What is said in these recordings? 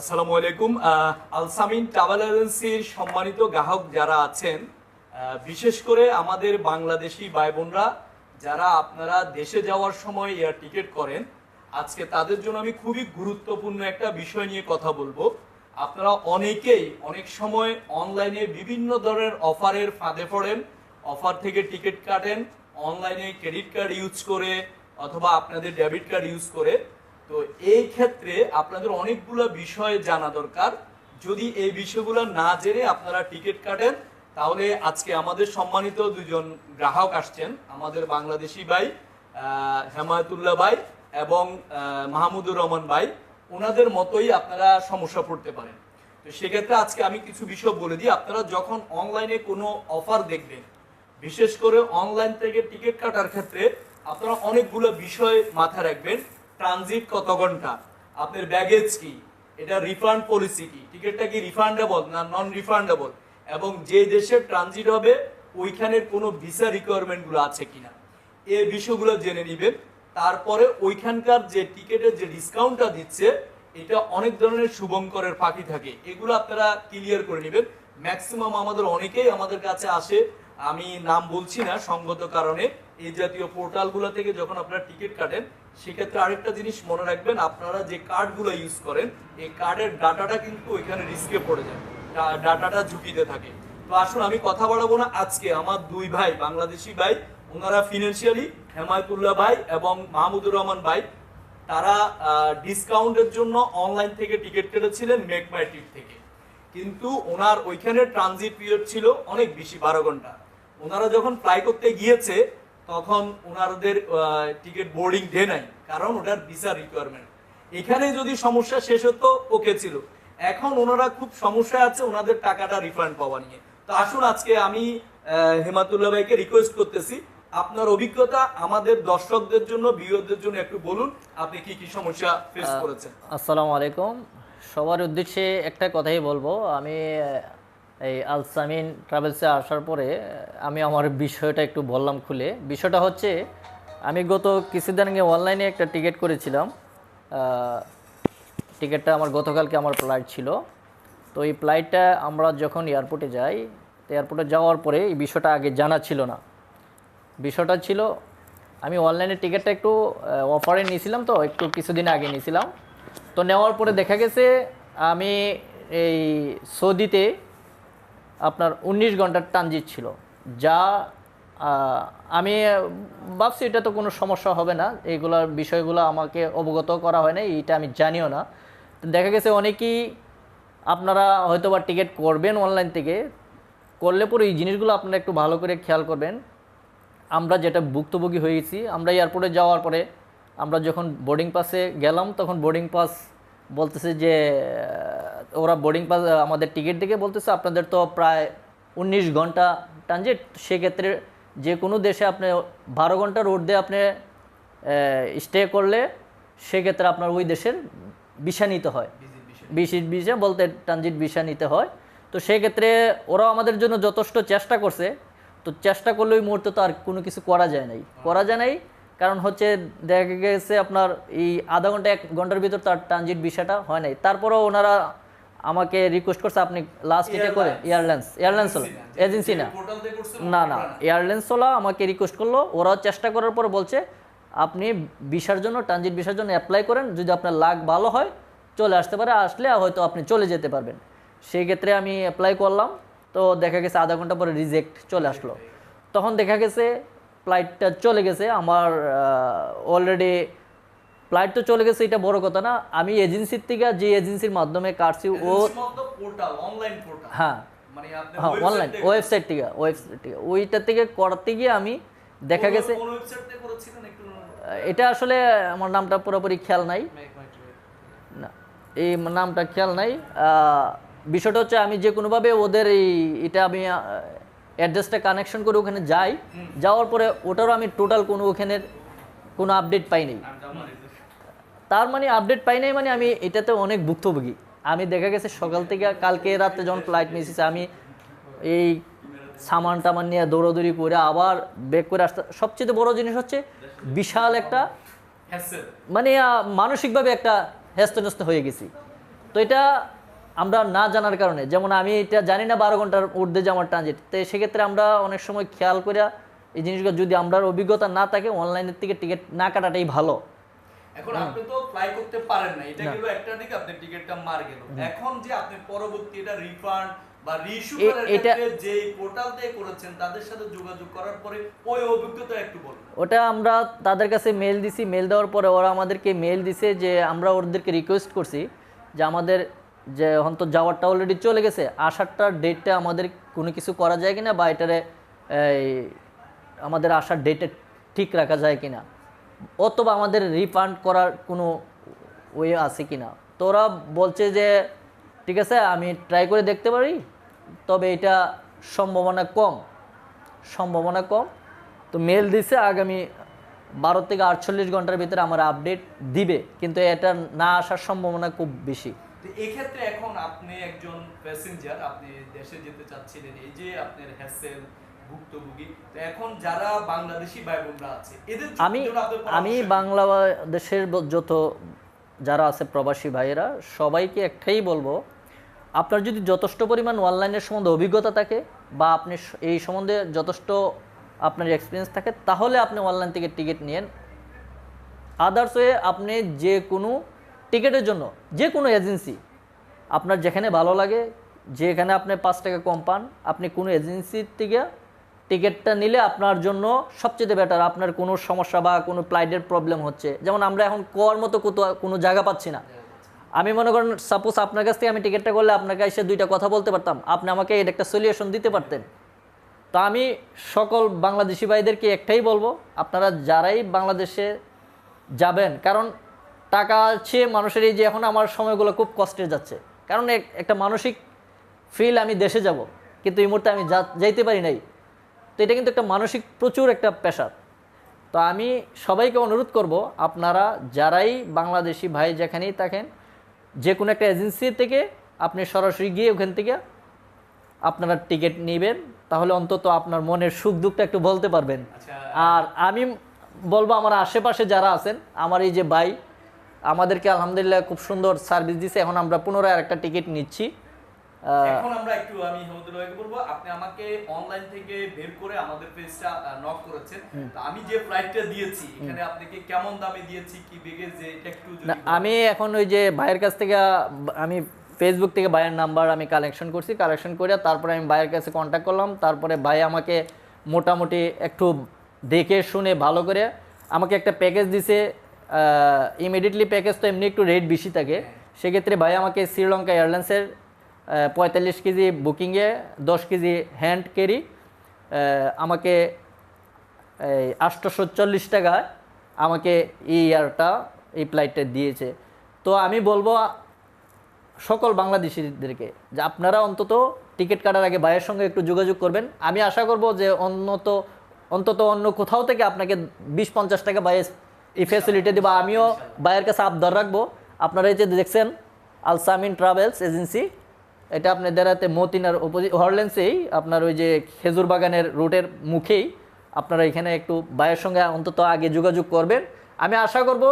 আসসালামু আলাইকুম। আলসামিন ট্রাভেল এজেন্সির সম্মানিত গ্রাহক যারা আছেন বিশেষ করে আমাদের বাংলাদেশি ভাই বোনরা যারা আপনারা দেশে যাওয়ার সময় এয়ার টিকিট করেন, আজকে তাদের জন্য আমি খুবই গুরুত্বপূর্ণ একটা বিষয় নিয়ে কথা বলব। আপনারা অনেকেই অনেক সময় অনলাইনে বিভিন্ন ধরনের অফারের ফাঁদে পড়েন, অফার থেকে টিকিট কাটেন, অনলাইনে ক্রেডিট কার্ড ইউজ করে অথবা আপনাদের ডেবিট কার্ড ইউজ করে। তো এই ক্ষেত্রে আপনাদের অনেকগুলো বিষয় জানা দরকার। যদি এই বিষয়গুলো না জেনে আপনারা টিকিট কাটেন, তাহলে আজকে আমাদের সম্মানিত দুজন গ্রাহক আসছেন, আমাদের বাংলাদেশি ভাই হেমায়তুল্লাহ ভাই এবং মাহমুদুর রহমান ভাই। ওনাদের মতোই আপনারা সমস্যা পড়তে পারেন। তো সেক্ষেত্রে আজকে আমি কিছু বিষয় বলে দিই। আপনারা যখন অনলাইনে কোনো অফার দেখবেন, বিশেষ করে অনলাইন থেকে টিকিট কাটার ক্ষেত্রে আপনারা অনেকগুলো বিষয় মাথায় রাখবেন। ট্রানজিট কত ঘণ্টা? আপনার ব্যাগেজ কি? এটা রিফান্ড পলিসি কি? টিকিটটা কি রিফান্ডেবল না নন রিফান্ডেবল এবং যে দেশে ট্রানজিট হবে, ওইখানের কোনো ভিসা রিকোয়ারমেন্টগুলো আছে কিনা? এই বিষয়গুলো জেনে নেবেন। তারপরে ওইখানকার যে টিকিটের যে ডিসকাউন্টটা দিচ্ছে, এটা অনেক ধরনের শুভঙ্করের ফাঁকি থাকে। এগুলো আপনারা ক্লিয়ার করে নেবেন। ম্যাক্সিমাম আমাদের অনেকেই আমাদের কাছে আসে। আমি নাম বলছি না, সঙ্গত কারণে। এই জাতীয় পোর্টালগুলো থেকে যখন আপনারা টিকিট কাটেন সেক্ষেত্রে আরেকটা জিনিস মনে রাখবেন, আপনারা যে কার্ডগুলো ইউজ করেন, এই কার্ডের ডাটাটা কিন্তু ওইখানে রিস্কে পড়ে যায় ডাটাটা ঝুঁকিতে থাকে। তো আসুন আমি কথা বাড়াবো না, আজকে আমার দুই ভাই, বাংলাদেশি ভাই, ওনারা ফিনান্সিয়ালি হেমায়তুল্লাহ ভাই এবং মাহমুদুর রহমান ভাই, তারা ডিসকাউন্টের জন্য অনলাইন থেকে টিকিট কেটেছিলেন মেক মাই ট্রিপ থেকে। কিন্তু ওনার ওইখানে ট্রানজিট পিরিয়ড ছিল অনেক বেশি, বারো ঘণ্টা। ওনারা যখন ফ্লাই করতে গিয়েছে তখন ওনাদের টিকিট বোর্ডিং ডে নাই কারণ ওটার ভিসা রিকোয়ারমেন্ট এখানে যদি সমস্যা শেষ হতো ওকে ছিল। এখন ওনারা খুব সমস্যা আছে ওনাদের টাকাটা রিফান্ড পাওয়া নিয়ে। তো আসুন আজকে আমি হেমাতুল্লাহ ভাইকে রিকোয়েস্ট করতেছি। আপনার অভিজ্ঞতা আমাদের দর্শকদের জন্য ভিউয়ারদের জন্য একটু বলুন আপনি কি কি সমস্যা ফেস করেছেন? আসসালামু আলাইকুম। সবার উদ্দেশ্যে একটা কথাই বলব। আমি এই আলসামিন ট্রাভেলসে আসার পরে, আমি আমার বিষয়টা একটু বললাম খুলে। বিষয়টা হচ্ছে, আমি গত কিছুদিন আগে অনলাইনে একটা টিকিট করেছিলাম। টিকিটটা আমার গতকালকে আমার ফ্লাইট ছিল। তো এই ফ্লাইটটা আমরা যখন এয়ারপোর্টে যাই, তো এয়ারপোর্টে যাওয়ার পরে এই বিষয়টা আগে জানা ছিল না। বিষয়টা ছিল, আমি অনলাইনে টিকিটটা একটু অফারে নিয়েছিলাম তো, একটু কিছুদিন আগে নিয়েছিলাম। তো নেওয়ার পরে দেখা গেছে, আমি এই সৌদিতে আপনার উনিশ ঘণ্টার ট্রানজিট ছিল। যা আমি ভাবছি এটা তো কোনো সমস্যা হবে না। এইগুলোর বিষয়গুলো আমাকে অবগত করা হয় না এইটা আমি জানিও না। দেখা গেছে অনেকেই আপনারা হয়তো বা টিকিট করবেন অনলাইন থেকে, করলে পরে এই জিনিসগুলো আপনারা একটু ভালো করে খেয়াল করবেন। আমরা যেটা ভুক্তভোগী হয়ে গেছি আমরা এয়ারপোর্টে যাওয়ার পরে আমরা যখন বোর্ডিং পাসে গেলাম, তখন বোর্ডিং পাস বলতেছে যে ওরা বোর্ডিং পাস আমাদের টিকিট দেখে বলতেছে আপনাদের তো প্রায় উনিশ ঘণ্টা ট্রানজিট সেক্ষেত্রে যে কোনো দেশে আপনি বারো ঘণ্টা রোড দিয়ে আপনি স্টে করলে সেক্ষেত্রে আপনার ওই দেশের ভিসা নিতে হয়। বিশিট ভিসা বলতে ট্রানজিট ভিসা নিতে হয়। তো সেক্ষেত্রে ওরাও আমাদের জন্য যথেষ্ট চেষ্টা করছে। তো চেষ্টা করলে ওই মুহূর্তে তো আর কোনো কিছু করা যায় নাই। করা যায় নাই কারণ হচ্ছে দেখা গেছে আপনার এই আধা ঘণ্টা এক ঘণ্টার ভিতর তার ট্রানজিট ভিসাটা হয় নাই। তারপরেও ওনারা আমাকে রিকোয়েস্ট করছে আপনি লাস্ট এটা করে এয়ারলাইন্স এয়ারলাইন্স হলো এজেন্সি না। না? না এয়ারলাইন্স এয়ারলাইন্সওয়ালা আমাকে রিকোয়েস্ট করল ওরাও চেষ্টা করার পর বলছে আপনি ভিসার জন্য ট্রানজিট ভিসার জন্য অ্যাপ্লাই করেন যদি আপনার লাগ ভালো হয় চলে আসতে পারে আসলে হয়তো আপনি চলে যেতে পারবেন। সেই ক্ষেত্রে আমি অ্যাপ্লাই করলাম তো দেখা গেছে আধা ঘণ্টা পরে রিজেক্ট চলে আসলো। তখন দেখা গেছে ফ্লাইটটা চলে গেছে আমার অলরেডি ফ্লাইট তো চলে গেছে এটা বড় কথা না। আমি এজেন্সির থেকে যে এজেন্সির মাধ্যমে কাটছি ও অনলাইন হ্যাঁ। মানে হ্যাঁ অনলাইন ওয়েবসাইট থেকে ওয়েবসাইট থেকে ওইটা থেকে করতে গিয়ে আমি দেখা গেছে এটা আসলে আমার নামটা পুরোপুরি খেয়াল নাই। না এই নামটা খেয়াল নাই। বিষয়টা হচ্ছে আমি যে কোনোভাবে ওদের এই এটা আমি অ্যাড্রেসটা কানেকশন করে ওখানে যাই। যাওয়ার পরে ওটারও আমি টোটাল কোনো ওখানের কোনো আপডেট পাই নাই তার মানে আপডেট পাই নাই মানে আমি এটাতে অনেক ভুক্তভোগী। আমি দেখা গেছে সকাল থেকে কালকে রাতে যখন ফ্লাইট মিসেছে আমি এই সামান টামান নিয়ে দৌড়াদৌড়ি করে আবার ব্যাক করে আসতে সবচেয়ে বড় জিনিস হচ্ছে বিশাল একটা মানে মানসিকভাবে একটা হেস্তনস্ত হয়ে গেছি। তো এটা আমরা না জানার কারণে, যেমন আমি এটা জানি না বারো ঘণ্টার ঊর্ধ্বে যে আমার ট্রানজিট তো সেক্ষেত্রে আমরা অনেক সময় খেয়াল করে এই জিনিসগুলো যদি আমরা অভিজ্ঞতা না থাকে অনলাইনের থেকে টিকিট না কাটাটাই ভালো। এখন আপনি তো ফ্লাই করতে পারেন না এটা গেল একটা দিক আপনি টিকিটটা মার গেল। এখন যে আপনি পরবর্তী এটা রিফান্ড বা রিইস্যু করার ক্ষেত্রে যে পোর্টাল দিয়ে করেছেন তাদের সাথে যোগাযোগ করার পরে ওই অভিজ্ঞতা একটু বলুন। ওটা আমরা তাদের কাছে মেল দিছি। মেল দেওয়ার পরে ওরা আমাদেরকে মেল দিছে যে আমরা ওদেরকে রিকোয়েস্ট করছি যে আমাদের যে হয়তো যাওয়ারটা অলরেডি চলে গেছে। আসারটার ডেটটা আমাদের কোনো কিছু করা যায় কিনা বা এটারে আমাদের আসার ডেটে ঠিক রাখা যায় কিনা। অথবা আমাদের রিফান্ড করার কোনো ওয়ে আছে কিনা। তো ওরা বলছে যে, ঠিক আছে, আমি ট্রাই করে দেখতে পারি, তবে এটা সম্ভাবনা কম। সম্ভাবনা কম। তো মেল দিছে, আগামী বারো থেকে আটচল্লিশ ঘণ্টার ভিতরে আমার আপডেট দিবে, কিন্তু এটা না আসার সম্ভাবনা খুব বেশি। এক্ষেত্রে এখন আপনি একজন প্যাসেঞ্জার আপনি দেশে যেতে চাচ্ছিলেন, এই যে আপনার হ্যাসেল ভুক্তভোগী। তো এখন যারা বাংলাদেশি ভাই বোনরা আছে এদের আমি আমি বাংলাদেশের যত যারা আছে প্রবাসী ভাইয়েরা সবাইকে একটাই বলব আপনার যদি যথেষ্ট পরিমাণ অনলাইনের সম্বন্ধে অভিজ্ঞতা থাকে বা আপনি এই সম্বন্ধে যথেষ্ট আপনার এক্সপিরিয়েন্স থাকে তাহলে আপনি অনলাইন থেকে টিকিট নিয়েন। আদার্স ওয়ে আপনি যে কোনো টিকিটের জন্য যে কোনো এজেন্সি আপনার যেখানে ভালো লাগে যেখানে আপনি পাঁচ টাকা কম পান আপনি কোনো এজেন্সির থেকে টিকিটটা নিলে আপনার জন্য সবচেয়ে বেটার আপনার কোনো সমস্যা বা কোনো ফ্লাইটের প্রবলেম হচ্ছে। যেমন আমরা এখন কোয়ার মতো কোনো জায়গা পাচ্ছি না। আমি মনে করেন সাপোজ আপনার কাছ থেকে আমি টিকিটটা করলে আপনাকে এসে দুইটা কথা বলতে পারতাম। আপনি আমাকে এর একটা সলিউশন দিতে পারতেন। তো আমি সকল বাংলাদেশি ভাইদেরকে একটাই বলব, আপনারা যারাই বাংলাদেশে যাবেন, কারণ টাকা আছে মানুষের এই যে এখন আমার সময়গুলো খুব কষ্টে যাচ্ছে। কারণ একটা মানসিক ফিল আমি দেশে যাব, কিন্তু এই মুহূর্তে আমি যাইতে পারি নাই। তো এটা কিন্তু একটা মানসিক প্রচুর একটা পেশার। তো আমি সবাইকে অনুরোধ করব আপনারা যারাই বাংলাদেশি ভাই যেখানেই থাকেন যে কোনো একটা এজেন্সি থেকে আপনি সরাসরি গিয়ে ওখান থেকে আপনারা টিকিট নেবেন তাহলে অন্তত আপনার মনের সুখ দুঃখটা একটু বলতে পারবেন। আচ্ছা। আর আমি বলব আমার আশেপাশে যারা আছেন আমার এই যে ভাই আমাদেরকে আলহামদুলিল্লাহ খুব সুন্দর সার্ভিস দিছে এখন আমরা পুনরায় আরেকটা টিকিট নিচ্ছি। এখন আমরা একটু আমি হেমদুল্লাহ ভাইকে বলব আপনি আমাকে অনলাইন থেকে বের করে আমাদের পেজটা নক করেছেন। তো আমি যে ফ্লাইটটা দিয়েছি এখানে আপনাকে কেমন দামে দিয়েছি কি বেগে যে এটা একটু আমি এখন ওই যে ভাইয়ের কাছ থেকে আমি ফেসবুক থেকে ভাইয়ের নাম্বার আমি কালেকশন করছি কালেকশন করে তারপরে আমি ভাইয়ের কাছে কন্ট্যাক্ট করলাম তারপরে ভাই আমাকে মোটামুটি একটু দেখে শুনে ভালো করে আমাকে একটা প্যাকেজ দিছে ইমিডিয়েটলি প্যাকেজ তো এমনি একটু রেট বেশি থাকে। সেক্ষেত্রে ভাই আমাকে শ্রীলঙ্কা এয়ারলাইন্সের পঁয়তাল্লিশ কেজি বুকিংয়ে, দশ কেজি হ্যান্ড ক্যারি আমাকে এই আটশোশো চল্লিশ টাকায় আমাকে এই ইয়ারটা, এই ফ্লাইটটা দিয়েছে। তো আমি বলব সকল বাংলাদেশিদেরকে যে আপনারা অন্তত টিকিট কাটার আগে ভাইয়ের সঙ্গে একটু যোগাযোগ করবেন। আমি আশা করব যে অন্যত অন্তত অন্য কোথাও থেকে আপনাকে বিশ পঞ্চাশ টাকা ভাই এই ফ্যাসিলিটি দেবো। আমিও ভাইয়ের কাছে আবদার রাখব। আপনারা এই যে দেখছেন আলসামিন ট্রাভেলস এজেন্সি এটা আপনাদের হাতে মতিনার অপোজিট হরলেন্সেই আপনার ওই যে খেজুর বাগানের রুটের মুখেই আপনারা এখানে একটু ভাইয়ের সঙ্গে অন্তত আগে যোগাযোগ করবেন। আমি আশা করব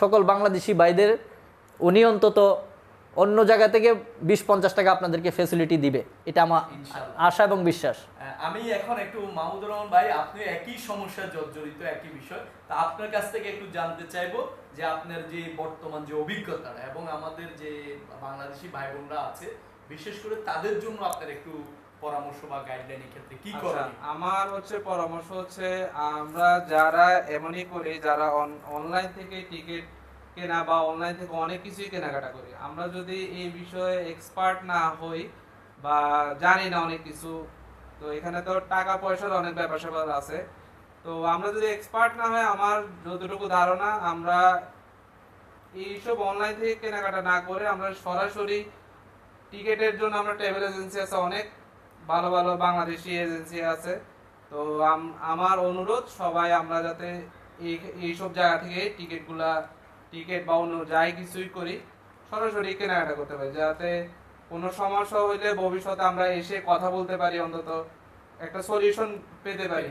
সকল বাংলাদেশি ভাইদের উনি অন্তত অন্য জায়গা থেকে বিশ পঞ্চাশ টাকা আপনাদেরকে ফেসিলিটি দিবে। এটা আমার আশা এবং বিশ্বাস। আমি এখন একটু মাহমুদুর রহমান ভাই আপনি একই সমস্যা জর্জরিত একই বিষয়। তা আপনার কাছ থেকে একটু জানতে চাইব যে আপনার যে বর্তমান যে অভিজ্ঞতাটা এবং আমাদের যে বাংলাদেশি ভাই বোনরা আছে বিশেষ করে তাদের জন্য আপনার একটু পরামর্শ বা গাইডলাইনের ক্ষেত্রে কি আচ্ছা, করেন? আমার হচ্ছে পরামর্শ হচ্ছে আমরা যারা এমনই করি যারা অনলাইন থেকে টিকিট কেনা বা অনলাইন থেকে অনেক কিছুই কেনাকাটা করি আমরা যদি এই বিষয়ে এক্সপার্ট না হই বা জানি না অনেক কিছু তো এখানে তো টাকা পয়সার অনেক ব্যাপার স্যাপার আছে তো আমরা যদি এক্সপার্ট না হয় আমার যতটুকু ধারণা আমরা এইসব অনলাইন থেকে কেনাকাটা না করে আমরা সরাসরি টিকেটের জন্য আমরা ট্রাভেল এজেন্সি আছে অনেক ভালো ভালো বাংলাদেশি এজেন্সি আছে। তো আমার অনুরোধ সবাই আমরা যাতে এই এইসব জায়গা থেকে টিকিটগুলা টিকিট বা অন্য যাই কিছুই করি সরাসরি কেনাকাটা করতে পারি। যাতে কোনো সমস্যা হইলে ভবিষ্যতে আমরা এসে কথা বলতে পারি অন্তত একটা সলিউশন পেতে পারি।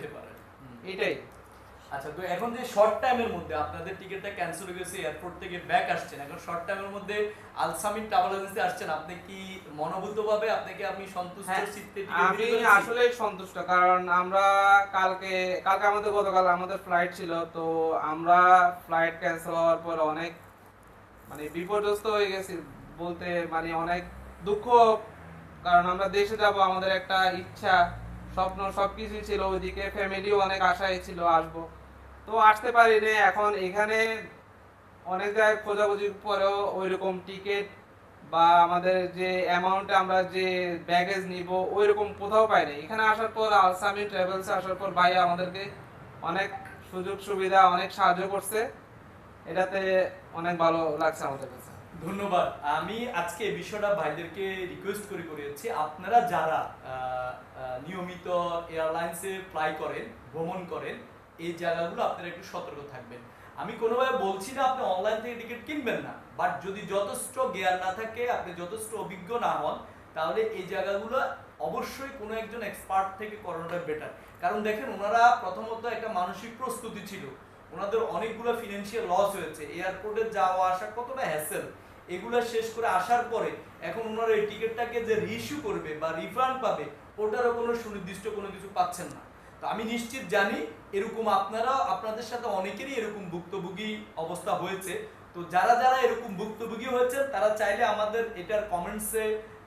এটাই। আচ্ছা তো এখন যে শর্ট টাইমের মধ্যে আপনাদের টিকিটটা ক্যান্সেল হয়ে গেছে এয়ারপোর্ট থেকে ব্যাক আসছেন এখন শর্ট টাইমের মধ্যে আলসামিন ট্রাভেল এজেন্সি আসছেন আপনি কি মনোভূতভাবে আপনাকে আমি সন্তুষ্ট হ্যাঁ, চিত্তে আমি আসলে সন্তুষ্ট কারণ আমরা কালকে কালকে আমাদের গতকাল আমাদের ফ্লাইট ছিল তো আমরা ফ্লাইট ক্যান্সেল হওয়ার পর অনেক মানে বিপর্যস্ত হয়ে গেছি বলতে মানে অনেক দুঃখ কারণ আমরা দেশে যাব আমাদের একটা ইচ্ছা স্বপ্ন সবকিছু ছিল ওইদিকে ফ্যামিলিও অনেক আশায় ছিল আসব। তো আসতে পারিনি। এখন এখানে অনেক জায়গায় খোঁজাখুঁজির পরেও ওইরকম টিকিট বা আমাদের যে অ্যামাউন্টে আমরা যে ব্যাগেজ নিব ওই রকম কোথাও পাইনি। এখানে আসার পর আলসামি ট্রাভেলস আসার পর ভাই আমাদেরকে অনেক সুযোগ সুবিধা, অনেক সাহায্য করছে। এটাতে অনেক ভালো লাগছে আমাদের কাছে। ধন্যবাদ। আমি আজকে এই বিষয়টা ভাইদেরকে রিকোয়েস্ট করে করে করেছি আপনারা যারা নিয়মিত এয়ারলাইন্সে ফ্লাই করেন, ভ্রমণ করেন এই জায়গাগুলো আপনারা একটু সতর্ক থাকবেন। আমি কোনোভাবে বলছি না আপনি অনলাইন থেকে টিকিট কিনবেন না বাট যদি যথেষ্ট জ্ঞান না থাকে, আপনি যথেষ্ট অভিজ্ঞ না হন, তাহলে এই জায়গাগুলো অবশ্যই কোনো একজন এক্সপার্ট থেকে করানোটা বেটার কারণ দেখেন, ওনারা প্রথমত একটা মানসিক প্রস্তুতি ছিল। ওনাদের অনেকগুলো ফিনান্সিয়াল লস হয়েছে। এয়ারপোর্টে যাওয়া আসা কতটা হ্যাসেল এগুলো শেষ করে আসার পরে এখন ওনারা এই টিকিটটাকে যে রিইস্যু করবে বা রিফান্ড পাবে, ওটারও কোনো সুনির্দিষ্ট কোনো কিছু পাচ্ছেন না। আমি নিশ্চিত জানি এরকম আপনারা, আপনাদের সাথে অনেকেরই এরকম ভুক্তভোগী অবস্থা হয়েছে। তো যারা যারা এরকম ভুক্তভোগী হয়েছেন, তারা চাইলে আমাদের এটার কমেন্টসে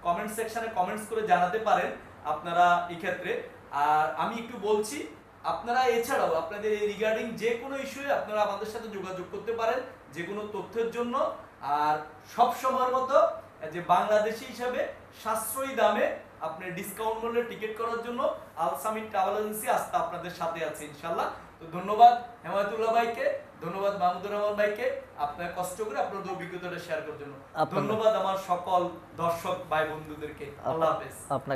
কমেন্ট সেকশনে কমেন্টস করে জানাতে পারেন আপনারা এই ক্ষেত্রে আর আমি একটু বলছি, আপনারা এছাড়াও আপনাদের এই রিগার্ডিং যে কোনো ইস্যুয়ে আপনারা আমাদের সাথে যোগাযোগ করতে পারেন যে কোনো তথ্যের জন্য। আর সব সময়ের মতো যে বাংলাদেশি হিসাবে সাশ্রয়ী দামে আপনি ডিসকাউন্ট মূল্যে টিকিট করার জন্য আল সামিট ট্রাভেল এজেন্সি আস্থা আপনাদের সাথে আছে ইনশাল্লাহ তো ধন্যবাদ হেমায়তুল্লাহ ভাইকে ধন্যবাদ মাহমুদুর রহমান ভাইকে আপনার কষ্ট করে আপনাদের অভিজ্ঞতাটা শেয়ার করার জন্য। ধন্যবাদ আমার সকল দর্শক ভাই বন্ধুদেরকে। আল্লাহ হাফেজ।